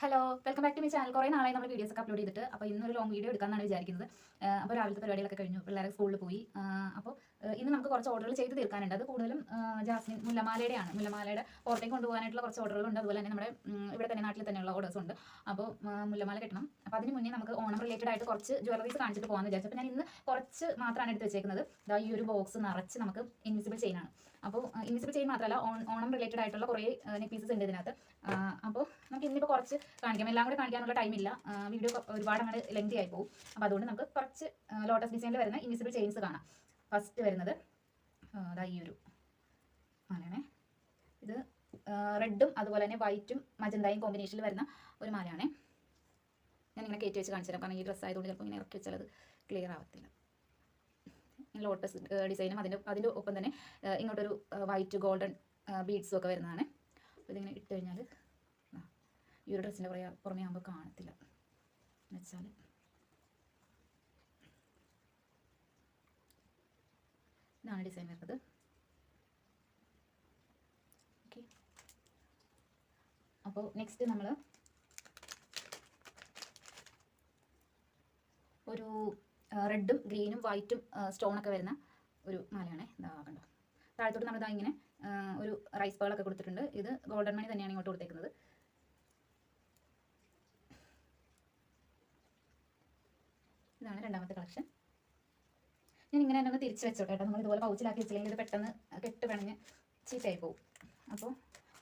Hello welcome back to my channel കുറേ നാളായി നമ്മൾ വീഡിയോസ് ഒക്കെ അപ്ലോഡ് ചെയ്തിട്ട്. അപ്പോൾ ഇന്നൊരു ലോങ് വീഡിയോ എടുക്കാമെന്നാണ് വിചാരിക്കുന്നത്. അപ്പോൾ രാവിലത്തെ പരിപാടികളൊക്കെ കഴിഞ്ഞു. പിള്ളേരെ സ്കൂളിൽ പോയി. അപ്പോൾ ഇന്ന് നമുക്ക് കുറച്ച് ഓർഡറുകൾ ചെയ്ത് തീർക്കാനുണ്ട്. അത് കൂടുതലും ജാസ്മിൻ മുല്ലമാലയുടെയാണ്. മുല്ലമാലയുടെ പുറത്തേക്ക് കൊണ്ടുപോകാനായിട്ടുള്ള കുറച്ച് ഓർഡറുകളുണ്ട് അതുപോലെ തന്നെ നമ്മുടെ ഇവിടെ തന്നെ നാട്ടിൽ തന്നെയുള്ള ഓർഡേഴ്സ് ഉണ്ട്. അപ്പോൾ മുല്ലമാല കിട്ടണം. അപ്പോൾ അതിന് മുന്നേ നമുക്ക് ഓണം റിലേറ്റഡ് ആയിട്ട് കുറച്ച് ജ്വല്ലറീസ് കാണിച്ചിട്ട് പോകാമെന്ന് വിചാരിച്ചു. അപ്പോൾ ഞാൻ ഇന്ന് കുറച്ച് മാത്രമാണ് എടുത്ത് വെച്ചേക്കുന്നത്. ദാ ഈ ഒരു ബോക്സ് നിറച്ച് നമുക്ക് ഇൻവിസിബിൾ ചെയിനാണ് അപ്പോൾ ഇൻവിസിബിൾ ചെയിൻ മാത്രമല്ല ഓണം റിലേറ്റഡ് ആയിട്ടുള്ള കുറേ നെക്ക് പീസസ് ഉണ്ട് ഇതിനകത്ത്. അപ്പോൾ നമുക്ക് ഇന്നിപ്പോൾ കുറച്ച് കാണിക്കാം. എല്ലാം കൂടെ കാണിക്കാനുള്ള ടൈമില്ല വീഡിയോ ഒരുപാട് അങ്ങോട്ട് ലെങ്തി ആയി പോകും അപ്പോൾ അതുകൊണ്ട് നമുക്ക് കുറച്ച് ലോട്ടസ് ഡിസൈനിൽ വരുന്ന ഇൻവിസിബിൾ ചെയിൻസ് കാണാം. ഫസ്റ്റ് വരുന്നത് അതാ ഈ ഒരു മാലയാണേ. ഇത് റെഡും അതുപോലെ തന്നെ വൈറ്റും മജന്തയും കോമ്പിനേഷനിൽ വരുന്ന ഒരു മാലയാണേ. ഇങ്ങനെ കയറ്റി വെച്ച് കാണിച്ചു തരാം കാരണം ഈ ഡ്രസ്സ് ആയതുകൊണ്ട് ചിലപ്പോൾ ഇങ്ങനെ ഇറക്കി വെച്ചാൽ അത് ക്ലിയർ ആവത്തില്ല. ലോട്ടസ് ഡിസൈനും അതിന്റെ അതിന്റെ ഒപ്പം തന്നെ ഇങ്ങോട്ടൊരു വൈറ്റ് ഗോൾഡൻ ബീഡ്സും ഒക്കെ വരുന്നതാണ്. അപ്പോൾ ഇതിങ്ങനെ ഇട്ട് കഴിഞ്ഞാൽ ഈ ഒരു ഡ്രസ്സിന്റെ പുറകെ പുറമേ ആകുമ്പോൾ കാണത്തില്ല. എന്നുവെച്ചാൽ ഇതാണ് ഡിസൈൻ വരുന്നത്. ഓക്കെ അപ്പോൾ നെക്സ്റ്റ് നമ്മൾ ഒരു റെഡും ഗ്രീനും വൈറ്റും സ്റ്റോണൊക്കെ വരുന്ന ഒരു മാലയാണ്. ഇതാ കണ്ടോ. താഴത്തോട്ട് നമ്മളിതാ ഇങ്ങനെ ഒരു റൈസ് പേളൊക്കെ കൊടുത്തിട്ടുണ്ട്. ഇത് ഗോൾഡൻ മണി തന്നെയാണ് ഇങ്ങോട്ട് കൊടുത്തേക്കുന്നത്. ഇതാണ് രണ്ടാമത്തെ കളക്ഷൻ. ഞാൻ ഇങ്ങനെ തന്നെ ഒന്ന് തിരിച്ച് വെച്ചോട്ടെ കേട്ടോ. നമ്മൾ ഇതുപോലെ പൗച്ചിലാക്കി വെച്ചില്ലെങ്കിൽ ഇത് പെട്ടെന്ന് കെട്ട് പിണഞ്ഞ് ചീത്തയായി പോകും അപ്പോൾ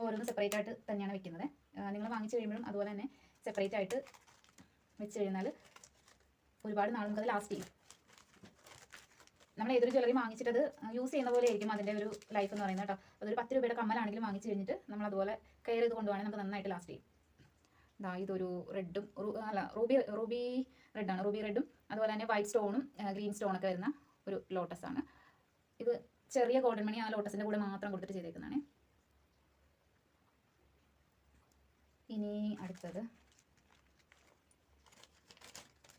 ഓരോന്ന് സെപ്പറേറ്റ് ആയിട്ട് തന്നെയാണ് വെക്കുന്നത്. നിങ്ങൾ വാങ്ങിച്ചു കഴിയുമ്പോഴും അതുപോലെ തന്നെ സെപ്പറേറ്റ് ആയിട്ട് വെച്ച് കഴിഞ്ഞാൽ ഒരുപാട് നാൾ നമുക്കത് ലാസ്റ്റ് ചെയ്യും. നമ്മൾ ഏതൊരു ജ്വല്ലറി വാങ്ങിച്ചിട്ടത് യൂസ് ചെയ്യുന്ന പോലെ ആയിരിക്കും അതിന്റെ ഒരു ലൈഫ് എന്ന് പറയുന്നത് കേട്ടോ. അതൊരു പത്ത് രൂപയുടെ കമ്മലാണെങ്കിലും വാങ്ങിച്ചു കഴിഞ്ഞിട്ട് നമ്മൾ അതുപോലെ കെയർ ചെയ്ത് കൊണ്ടുപോകണമെങ്കിൽ നമുക്ക് നന്നായിട്ട് ലാസ്റ്റ് ചെയ്യും. ഇതാ ഇതൊരു റെഡും അല്ല റൂബി റൂബി റെഡാണ്. റൂബി റെഡും അതുപോലെ തന്നെ വൈറ്റ് സ്റ്റോണും ഗ്രീൻ സ്റ്റോണൊക്കെ വരുന്ന ഒരു ലോട്ടസ് ആണ് ഇത് ചെറിയ ഗോൾഡൻ മണി ആ ലോട്ടസിന്റെ കൂടെ മാത്രം കൊടുത്തിട്ട് ചെയ്തേക്കുന്നതാണ്. ഇനി അടുത്തത്.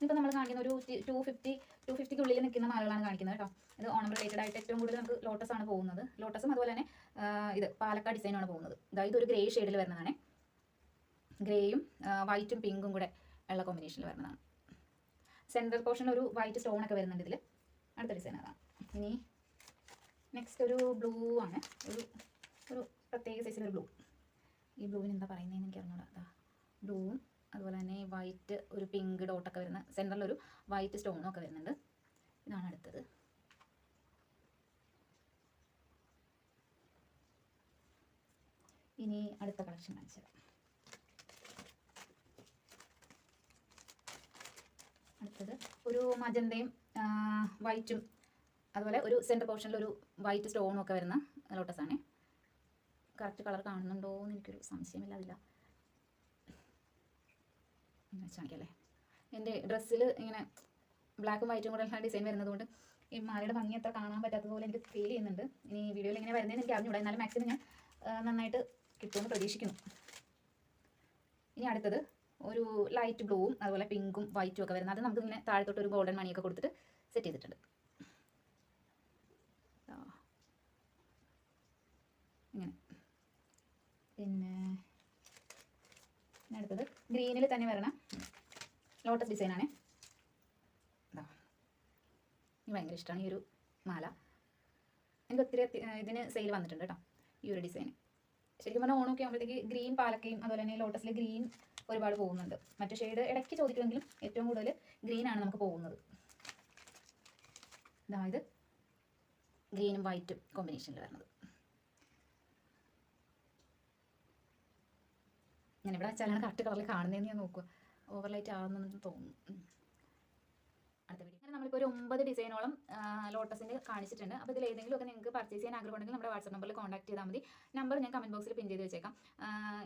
ഇപ്പോൾ നമ്മൾ കാണിക്കുന്ന ഒരു ടു ഫിഫ്റ്റി ടു ഫിഫ്റ്റിക്ക് ഉള്ളിൽ നിൽക്കുന്ന മാലകളാണ് കാണിക്കുന്നത് കേട്ടോ. ഇത് ഓണം റിലേറ്റഡ് ആയിട്ട് ഏറ്റവും കൂടുതൽ നമുക്ക് ലോട്ടസ് ആണ് പോകുന്നത്. ലോട്ടസും അതുപോലെ തന്നെ ഇത് പാലക്കാട് ഡിസൈനാണ് പോകുന്നത്. അതായത് ഒരു ഗ്രേ ഷെയ്ഡിൽ വരുന്നതാണ്. ഗ്രേയും വൈറ്റും പിങ്കും കൂടെ ഉള്ള കോമ്പിനേഷനിൽ വരുന്നതാണ് സെൻട്രൽ പോർഷൻ ഒരു വൈറ്റ് സ്റ്റോൺ ഒക്കെ വരുന്നുണ്ട് ഇതിൽ അടുത്ത ഡിസൈൻ അതാണ്. ഇനി നെക്സ്റ്റ് ഒരു ബ്ലൂ ആണ്. ഒരു ഒരു പ്രത്യേക സൈസിലൊരു ബ്ലൂ ഈ ബ്ലൂവിന് എന്താ പറയുന്നതെന്ന് എനിക്ക് അറിഞ്ഞൂടാ. അതാ ബ്ലൂവും അതുപോലെ തന്നെ വൈറ്റ് ഒരു പിങ്ക് ഡോട്ടൊക്കെ വരുന്ന സെന്ററിൽ ഒരു വൈറ്റ് സ്റ്റോണും ഒക്കെ വരുന്നുണ്ട്. ഇതാണ് അടുത്തത്. ഇനി അടുത്ത കളക്ഷൻ കാണിച്ചു തരാം അടുത്തത് ഒരു മജന്തയും വൈറ്റും അതുപോലെ ഒരു സെന്റർ പോർഷനിൽ ഒരു വൈറ്റ് സ്റ്റോണും ഒക്കെ വരുന്ന ലോട്ടസ് ആണ്. കറക്റ്റ് കളർ കാണുന്നുണ്ടോ എന്ന് എനിക്കൊരു സംശയമില്ല അതില്ല. വെച്ചാണിക്കല്ലേ വെച്ച് എന്റെ ഡ്രസ്സിൽ ഇങ്ങനെ ബ്ലാക്കും വൈറ്റും കൂടെ ഉള്ള ഡിസൈൻ വരുന്നതുകൊണ്ട് ഈ മാലയുടെ ഭംഗി അത്ര കാണാൻ പറ്റാത്തത് പോലെ എനിക്ക് ഫീൽ ചെയ്യുന്നുണ്ട്. ഇനി വീഡിയോയിൽ ഇങ്ങനെ വരുന്നതെന്ന് എനിക്ക് അറിഞ്ഞുകൂടാ എന്നാലും മാക്സിമം ഞാൻ നന്നായിട്ട് കിട്ടുമെന്ന് പ്രതീക്ഷിക്കുന്നു. ഇനി അടുത്തത് ഒരു ലൈറ്റ് ബ്ലൂവും അതുപോലെ പിങ്കും വൈറ്റും ഒക്കെ വരുന്നത്. അത് നമുക്ക് ഇങ്ങനെ താഴത്തോട്ട് ഒരു ഗോൾഡൻ മണിയൊക്കെ കൊടുത്തിട്ട് സെറ്റ് ചെയ്തിട്ടുണ്ട്. ഇങ്ങനെ. പിന്നെ അടുത്തത് ഗ്രീനിൽ തന്നെ വരണം. ലോട്ടസ് ഡിസൈനാണ് എനിക്ക് ഭയങ്കര ഇഷ്ടമാണ് ഈ ഒരു മാല. എനിക്ക് ഒത്തിരി ഇതിന് സെയിൽ വന്നിട്ടുണ്ട് കേട്ടോ ഈ ഒരു ഡിസൈൻ ശരിക്കും പറഞ്ഞാൽ ഓണമൊക്കെ ആകുമ്പോഴത്തേക്ക് ഗ്രീൻ പാലക്കയും അതുപോലെ തന്നെ ലോട്ടസിൽ ഗ്രീൻ ഒരുപാട് പോകുന്നുണ്ട്. മറ്റു ഷെയ്ഡ് ഇടയ്ക്ക് ചോദിക്കുമെങ്കിലും ഏറ്റവും കൂടുതൽ ഗ്രീനാണ് നമുക്ക് പോകുന്നത്. അതായത് ഗ്രീനും വൈറ്റും കോമ്പിനേഷനിൽ വരുന്നത്. ഞാൻ വെച്ചാലാണ് കറക്റ്റ് കളറിൽ കാണുന്നതെന്ന് ഞാൻ നോക്കുക ഓവർലൈറ്റ് ആവുന്നെന്ന് തോന്നുന്നു. അടുത്ത വീഡിയോ നമ്മളിപ്പോൾ ഒരു ഒമ്പത് ഡിസൈനോളം ലോട്ടസിന്റെ കാണിച്ചിട്ടുണ്ട്. അപ്പോൾ ഇതിൽ ഏതെങ്കിലും ഒക്കെ നിങ്ങൾക്ക് പർച്ചേസ് ചെയ്യാൻ ആഗ്രഹം ഉണ്ടെങ്കിൽ നമ്മുടെ വാട്സപ്പ് നമ്പറിൽ കോൺടാക്ട് ചെയ്താൽ മതി. നമ്പർ ഞാൻ കമന്റ് ബോക്സിൽ പിൻ ചെയ്ത് വെച്ചേക്കാം.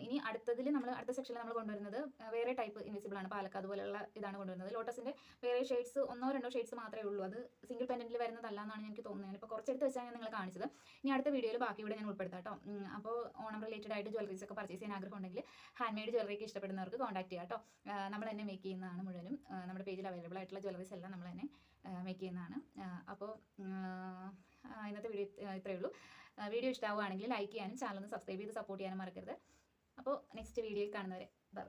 ഇനി അടുത്തതിൽ നമ്മൾ അടുത്ത സെക്ഷനിൽ നമ്മൾ കൊണ്ടുവരുന്നത് വേറെ ടൈപ്പ് ഇൻവിസിബിൾ ആണ്. പാലക്കാട് അതുപോലെയുള്ള ഇതാണ് കൊണ്ടുവരുന്നത്. ലോട്ടസിന്റെ വേറെ ഷെയ്ഡ്സ് ഒന്നോ രണ്ടോ ഷെയ്ഡ്സ് മാത്രമേ ഉള്ളൂ. അത് സിംഗിൾ പെൻഡന്റിൽ വരുന്നതല്ല എന്നാണ് എനിക്ക് തോന്നുന്നത്. ഇപ്പോൾ കുറച്ചെടുത്ത് വെച്ചാൽ ഞാൻ നിങ്ങളെ കാണിച്ചത്. ഇനി അടുത്ത വീഡിയോയിൽ ബാക്കി ഇവിടെ ഞാൻ ഉൾപ്പെടുത്താം കേട്ടോ. അപ്പോൾ ഓണം റിലേറ്റഡ് ആയിട്ട് ജ്വല്ലറീസ് ഒക്കെ പർച്ചേസ് ചെയ്യാൻ ആഗ്രഹം ഉണ്ടെങ്കിൽ ഹാൻഡ് മെയ്ഡ് ജ്വല്ലറിക്ക് ഇഷ്ടപ്പെടുന്നവർക്ക് കോൺടാക്ട് ചെയ്യാം കേട്ടോ. നമ്മൾ തന്നെ മേക്ക് ചെയ്യുന്നതാണ് മുഴുവനും. നമ്മുടെ പേജിൽ അവൈലബിൾ ആയിട്ടുള്ള ജ്വല്ലറീസ് എല്ലാം നമ്മൾ തന്നെ മേക്ക് ചെയ്യുന്നതാണ് അപ്പോൾ ഇന്നത്തെ വീഡിയോ ഇത്രയേ ഉള്ളൂ. വീഡിയോ ഇഷ്ടമാവുകയാണെങ്കിൽ ലൈക്ക് ചെയ്യാനും ചാനൽ ഒന്ന് സബ്സ്ക്രൈബ് ചെയ്ത് സപ്പോർട്ട് ചെയ്യാനും മറക്കരുത്. അപ്പോൾ നെക്സ്റ്റ് വീഡിയോയിൽ കാണുന്നവരെ ബൈ.